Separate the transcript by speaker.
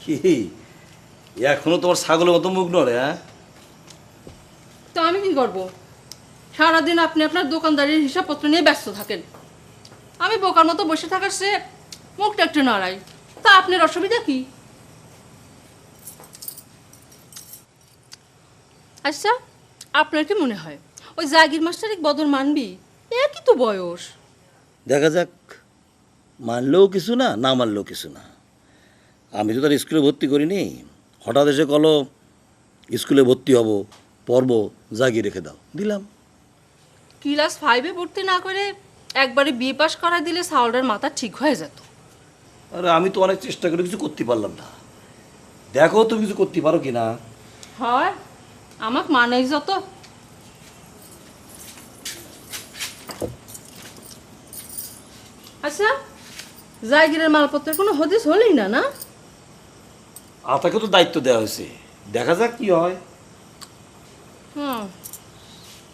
Speaker 1: কি? এখনও তোমার ছাগলের মতো মুখ নড়ে হ্যাঁ?
Speaker 2: তো আমি কি করব? সারাদিন আপনি আপনার দোকানদারির হিসাবপত্র নিয়ে ব্যস্ত থাকেন। আমি বোকার মতো বসে থাকার সে মুখটা একটু নাড়াই। তা আপনার অসুবিধা কি? আচ্ছা আপনার কি মনে হয় ওই জাগির মাস্টার এক বদর মানবি? একই তো বয়স।
Speaker 1: দেখা যাক মানলেও কিছু না না মানলেও কিছু না। আমি তো তার স্কুলে ভর্তি করিনি। হঠাৎ এসে কলো স্কুলে ভর্তি হব পড়ব জাগিয়ে রেখে দাও। দিলাম।
Speaker 2: ক্লাস ফাইভে ভর্তি না করে একবারে বিয়ে পাস করা দিলে সাউলার মাথা ঠিক হয়ে যেত।
Speaker 1: আরে আমি তো অনেক চেষ্টা করে কিছু করতে পারলাম না। দেখো তুমি কিছু করতে পারো কি না
Speaker 2: হয় আমাক মানেই যত। আচ্ছা জায়গিরের মালপত্রের কোনো হদিস হলেই না না?
Speaker 1: আতাকে তো দায়িত্ব দেওয়া হয়েছে। দেখা যাক কি হয়।
Speaker 2: হুম।